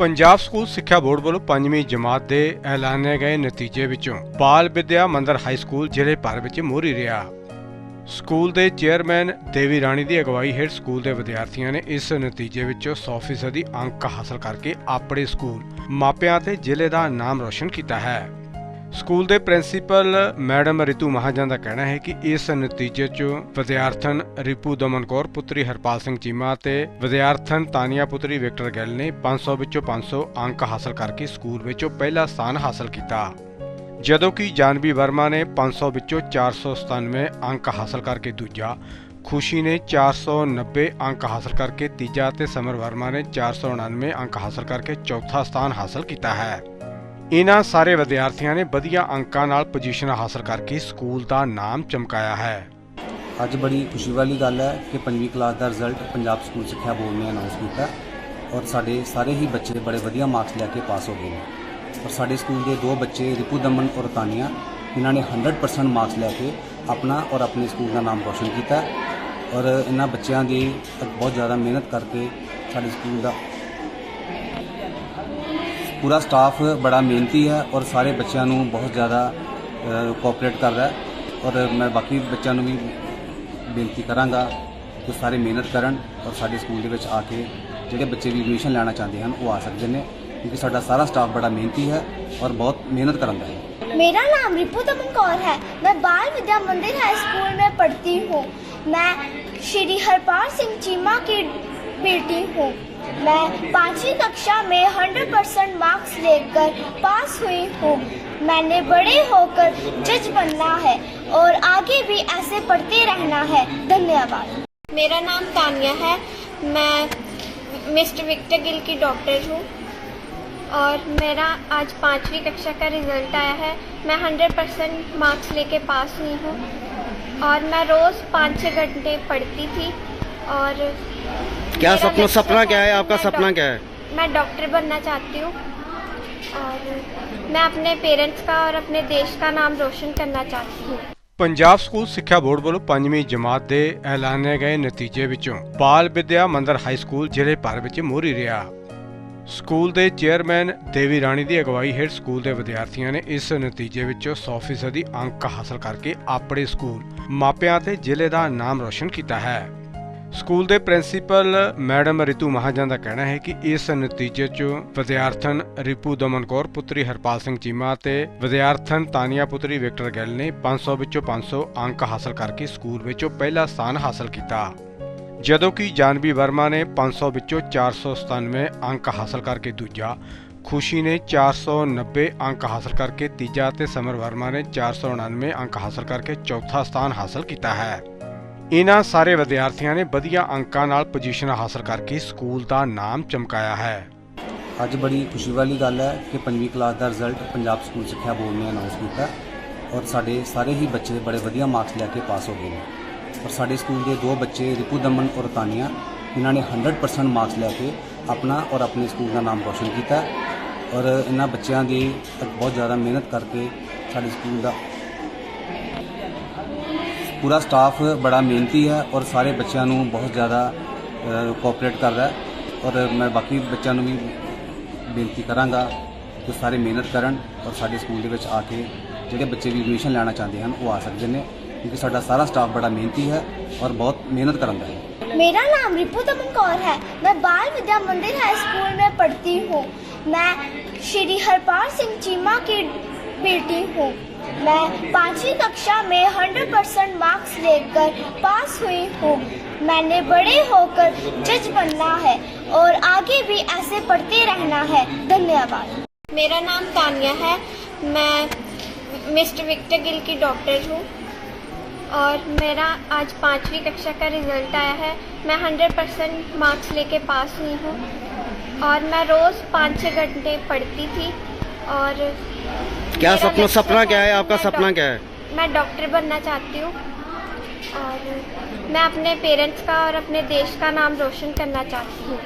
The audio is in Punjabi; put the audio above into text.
ਪੰਜਾਬ ਸਕੂਲ ਸਿੱਖਿਆ ਬੋਰਡ ਵੱਲੋਂ ਪੰਜਵੀਂ ਜਮਾਤ ਦੇ ਐਲਾਨੇ ਗਏ ਨਤੀਜੇ ਵਿੱਚੋਂ ਬਾਲ ਵਿਦਿਆ ਮੰਦਰ ਹਾਈ ਸਕੂਲ ਜ਼ਿਲ੍ਹੇ ਭਰ ਵਿੱਚ ਮੋਹਰੀ ਰਿਹਾ। ਸਕੂਲ ਦੇ ਚੇਅਰਮੈਨ ਦੇਵੀ ਰਾਣੀ ਦੀ ਅਗਵਾਈ ਹੇਠ ਸਕੂਲ ਦੇ ਵਿਦਿਆਰਥੀਆਂ ਨੇ ਇਸ ਨਤੀਜੇ ਵਿੱਚੋਂ 100% ਦੀ ਅੰਕ ਹਾਸਲ ਕਰਕੇ ਆਪਣੇ ਸਕੂਲ ਮਾਪਿਆਂ ਤੇ ਜ਼ਿਲ੍ਹੇ ਦਾ ਨਾਮ ਰੋਸ਼ਨ ਕੀਤਾ ਹੈ। ਸਕੂਲ ਦੇ ਪ੍ਰਿੰਸੀਪਲ ਮੈਡਮ ਰਿਤੂ ਮਹਾਜਨ ਦਾ ਕਹਿਣਾ ਹੈ ਕਿ ਇਸ ਨਤੀਜੇ 'ਚ ਵਿਦਿਆਰਥਣ ਰਿਪੂ ਦਮਨ ਕੌਰ, ਪੁੱਤਰੀ ਹਰਪਾਲ ਸਿੰਘ ਚੀਮਾ ਅਤੇ ਵਿਦਿਆਰਥਣ ਤਾਨੀਆ ਪੁੱਤਰੀ ਵਿਕਟਰ ਗਿੱਲ ਨੇ 500 ਵਿੱਚੋਂ 500 ਅੰਕ ਹਾਸਲ ਕਰਕੇ ਸਕੂਲ ਵਿੱਚੋਂ ਪਹਿਲਾ ਸਥਾਨ ਹਾਸਲ ਕੀਤਾ। ਜਦੋਂ ਕਿ ਜਾਨਵੀ ਵਰਮਾ ਨੇ 500 ਵਿੱਚੋਂ 497 ਅੰਕ ਹਾਸਲ ਕਰਕੇ ਦੂਜਾ, ਖੁਸ਼ੀ ਨੇ 490 ਅੰਕ ਹਾਸਲ ਕਰਕੇ ਤੀਜਾ ਅਤੇ ਸਮਰ ਵਰਮਾ ਨੇ 499 ਅੰਕ ਹਾਸਲ ਕਰਕੇ ਚੌਥਾ ਸਥਾਨ ਹਾਸਲ ਕੀਤਾ ਹੈ। ਇਹਨਾਂ ਸਾਰੇ ਵਿਦਿਆਰਥੀਆਂ ਨੇ ਵਧੀਆ ਅੰਕਾਂ ਨਾਲ ਪੋਜੀਸ਼ਨ ਹਾਸਲ ਕਰਕੇ ਸਕੂਲ ਦਾ ਨਾਮ ਚਮਕਾਇਆ ਹੈ। ਅੱਜ ਬੜੀ ਖੁਸ਼ੀ ਵਾਲੀ ਗੱਲ ਹੈ ਕਿ ਪੰਜਵੀਂ ਕਲਾਸ ਦਾ ਰਿਜ਼ਲਟ ਪੰਜਾਬ ਸਕੂਲ ਸਿੱਖਿਆ ਬੋਰਡ ਨੇ ਅਨਾਉਂਸ ਕੀਤਾ ਔਰ ਸਾਡੇ ਸਾਰੇ ਹੀ ਬੱਚੇ ਬੜੇ ਵਧੀਆ ਮਾਰਕਸ ਲੈ ਕੇ ਪਾਸ ਹੋ ਗਏ ਨੇ। ਔਰ ਸਾਡੇ ਸਕੂਲ ਦੇ ਦੋ ਬੱਚੇ ਰਿਪੂ ਦਮਨ ਔਰ ਤਾਨੀਆ, ਇਹਨਾਂ ਨੇ 100% ਮਾਰਕਸ ਲੈ ਕੇ ਆਪਣਾ ਔਰ ਆਪਣੇ ਸਕੂਲ ਦਾ ਨਾਮ ਰੋਸ਼ਨ ਕੀਤਾ ਔਰ ਇਹਨਾਂ ਬੱਚਿਆਂ ਦੀ ਬਹੁਤ ਜ਼ਿਆਦਾ ਮਿਹਨਤ ਕਰਕੇ ਸਾਡੇ ਸਕੂਲ ਦਾ ਪੂਰਾ ਸਟਾਫ ਬੜਾ ਮਿਹਨਤੀ ਹੈ ਔਰ ਸਾਰੇ ਬੱਚਿਆਂ ਨੂੰ ਬਹੁਤ ਜ਼ਿਆਦਾ ਕੋਆਪਰੇਟ ਕਰ ਰਿਹਾ ਹੈ ਔਰ ਮੈਂ ਬਾਕੀ ਬੱਚਿਆਂ ਨੂੰ ਵੀ ਬੇਨਤੀ ਕਰਾਂਗਾ ਕਿ ਸਾਰੇ ਮਿਹਨਤ ਕਰਨ ਔਰ ਸਾਡੇ ਸਕੂਲ ਦੇ ਵਿੱਚ ਆ ਕੇ ਜਿਹੜੇ ਬੱਚੇ ਵੀ ਐਡਮਿਸ਼ਨ ਲੈਣਾ ਚਾਹੁੰਦੇ ਹਨ ਉਹ ਆ ਸਕਦੇ ਨੇ ਕਿਉਂਕਿ ਸਾਡਾ ਸਾਰਾ ਸਟਾਫ ਬੜਾ ਮਿਹਨਤੀ ਹੈ ਔਰ ਬਹੁਤ ਮਿਹਨਤ ਕਰਦਾ ਹੈ मेरा नाम रिपु दमन कौर है मैं बाल विद्या मंदिर हाई स्कूल में पढ़ती हूँ मैं श्री हरपाल सिंह चीमा की बेटी हूँ मैं पांचवी कक्षा में 100 परसेंट मार्क्स लेकर पास हुई हूँ। मैंने बड़े होकर जज बनना है और आगे भी ऐसे पढ़ते रहना है। धन्यवाद। मेरा नाम तानिया है। मैं मिस्टर विक्टर गिल की डॉक्टर हूँ और मेरा आज पाँचवीं कक्षा का रिज़ल्ट आया है। मैं हंड्रेड परसेंट मार्क्स लेके पास हुई हूँ और मैं रोज़ पाँच छः घंटे पढ़ती थी और क्या मेरा सपना लक्ष्य सपना क्या है आपका मैं सपना डॉक- क्या है मैं डॉक्टर बनना चाहती हूँ और मैं अपने पेरेंट्स का और अपने देश का नाम रोशन करना चाहती हूँ ਪੰਜਾਬ ਸਕੂਲ ਸਿੱਖਿਆ ਬੋਰਡ ਵੱਲੋਂ ਪੰਜਵੀਂ ਜਮਾਤ ਦੇ ਐਲਾਨੇ ਗਏ ਨਤੀਜੇ ਵਿੱਚੋਂ ਬਾਲ ਵਿਦਿਆ ਮੰਦਰ ਹਾਈ ਸਕੂਲ ਜ਼ਿਲ੍ਹੇ ਭਰ ਵਿੱਚ ਮੋਹਰੀ ਰਿਹਾ ਸਕੂਲ ਦੇ ਚੇਅਰਮੈਨ ਦੇਵੀ ਰਾਣੀ ਦੀ ਅਗਵਾਈ ਹੇਠ ਸਕੂਲ ਦੇ ਵਿਦਿਆਰਥੀਆਂ ਨੇ ਇਸ ਨਤੀਜੇ ਵਿੱਚੋਂ 100% ਦੀ ਅੰਕ ਹਾਸਲ ਕਰਕੇ ਆਪਣੇ ਸਕੂਲ ਮਾਪਿਆਂ ਤੇ ਜ਼ਿਲ੍ਹੇ ਦਾ ਨਾਮ ਰੋਸ਼ਨ ਕੀਤਾ ਹੈ ਸਕੂਲ ਦੇ ਪ੍ਰਿੰਸੀਪਲ ਮੈਡਮ ਰਿਤੂ ਮਹਾਜਨ ਦਾ ਕਹਿਣਾ ਹੈ ਕਿ ਇਸ ਨਤੀਜੇ 'ਚ ਵਿਦਿਆਰਥਣ ਰਿਪੂ ਦਮਨ ਕੌਰ, ਪੁੱਤਰੀ ਹਰਪਾਲ ਸਿੰਘ ਚੀਮਾ ਅਤੇ ਵਿਦਿਆਰਥਣ ਤਾਨੀਆ ਪੁੱਤਰੀ ਵਿਕਟਰ ਗੈਲ ਨੇ 500 ਵਿੱਚੋਂ 500 ਅੰਕ ਹਾਸਲ ਕਰਕੇ ਸਕੂਲ ਵਿੱਚੋਂ ਪਹਿਲਾ ਸਥਾਨ ਹਾਸਲ ਕੀਤਾ। ਜਦੋਂ ਕਿ ਜਾਨਵੀ ਵਰਮਾ ਨੇ 500 ਵਿੱਚੋਂ 497 ਅੰਕ ਹਾਸਲ ਕਰਕੇ ਦੂਜਾ, ਖੁਸ਼ੀ ਨੇ 490 ਅੰਕ ਹਾਸਲ ਕਰਕੇ ਤੀਜਾ ਅਤੇ ਸਮਰ ਵਰਮਾ ਨੇ 499 ਅੰਕ ਹਾਸਲ ਕਰਕੇ ਚੌਥਾ ਸਥਾਨ ਹਾਸਲ ਕੀਤਾ ਹੈ। ਇਹਨਾਂ ਸਾਰੇ ਵਿਦਿਆਰਥੀਆਂ ਨੇ ਵਧੀਆ ਅੰਕਾਂ ਨਾਲ ਪੋਜੀਸ਼ਨ ਹਾਸਲ ਕਰਕੇ ਸਕੂਲ ਦਾ ਨਾਮ ਚਮਕਾਇਆ ਹੈ। ਅੱਜ ਬੜੀ ਖੁਸ਼ੀ ਵਾਲੀ ਗੱਲ ਹੈ ਕਿ ਪੰਜਵੀਂ ਕਲਾਸ ਦਾ ਰਿਜ਼ਲਟ ਪੰਜਾਬ ਸਕੂਲ ਸਿੱਖਿਆ ਬੋਰਡ ਨੇ ਅਨਾਉਂਸ ਕੀਤਾ ਔਰ ਸਾਡੇ ਸਾਰੇ ਹੀ ਬੱਚੇ ਬੜੇ ਵਧੀਆ ਮਾਰਕਸ ਲੈ ਕੇ ਪਾਸ ਹੋ ਗਏ ਨੇ। ਔਰ ਸਾਡੇ ਸਕੂਲ ਦੇ ਦੋ ਬੱਚੇ ਰਿਪੂ ਦਮਨ ਔਰ ਤਾਨੀਆ, ਇਹਨਾਂ ਨੇ 100% ਮਾਰਕਸ ਲੈ ਕੇ ਆਪਣਾ ਔਰ ਆਪਣੇ ਸਕੂਲ ਦਾ ਨਾਮ ਰੋਸ਼ਨ ਕੀਤਾ ਔਰ ਇਹਨਾਂ ਬੱਚਿਆਂ ਦੀ ਬਹੁਤ ਜ਼ਿਆਦਾ ਮਿਹਨਤ ਕਰਕੇ ਸਾਡੇ ਸਕੂਲ ਦਾ ਪੂਰਾ ਸਟਾਫ ਬੜਾ ਮਿਹਨਤੀ ਹੈ ਔਰ ਸਾਰੇ ਬੱਚਿਆਂ ਨੂੰ ਬਹੁਤ ਜ਼ਿਆਦਾ ਕੋਆਪਰੇਟ ਕਰ ਰਿਹਾ ਹੈ ਔਰ ਮੈਂ ਬਾਕੀ ਬੱਚਿਆਂ ਨੂੰ ਵੀ ਬੇਨਤੀ ਕਰਾਂਗਾ ਕਿ ਸਾਰੇ ਮਿਹਨਤ ਕਰਨ ਔਰ ਸਾਡੇ ਸਕੂਲ ਦੇ ਵਿੱਚ ਆ ਕੇ ਜਿਹੜੇ ਬੱਚੇ ਵੀ ਐਡਮਿਸ਼ਨ ਲੈਣਾ ਚਾਹੁੰਦੇ ਹਨ ਉਹ ਆ ਸਕਦੇ ਨੇ ਕਿਉਂਕਿ ਸਾਡਾ ਸਾਰਾ ਸਟਾਫ ਬੜਾ ਮਿਹਨਤੀ ਹੈ ਔਰ ਬਹੁਤ ਮਿਹਨਤ ਕਰਦਾ ਹੈ मेरा नाम रिपु दमन कौर है मैं बाल विद्या मंदिर हाई स्कूल में पढ़ती हूँ मैं श्री हरपाल सिंह चीमा की बेटी हूँ मैं पांचवी कक्षा में 100 परसेंट मार्क्स लेकर पास हुई हूँ। मैंने बड़े होकर जज बनना है और आगे भी ऐसे पढ़ते रहना है। धन्यवाद। मेरा नाम तानिया है। मैं मिस्टर विक्टर गिल की डॉक्टर हूँ और मेरा आज पाँचवीं कक्षा का रिज़ल्ट आया है। मैं हंड्रेड परसेंट मार्क्स लेके पास हुई हूँ और मैं रोज़ पाँच छः घंटे पढ़ती थी और क्या मेरा सपना लक्ष्य सपना क्या है आपका मैं सपना डॉक- क्या है मैं डॉक्टर बनना चाहती हूँ और मैं अपने पेरेंट्स का और अपने देश का नाम रोशन करना चाहती हूँ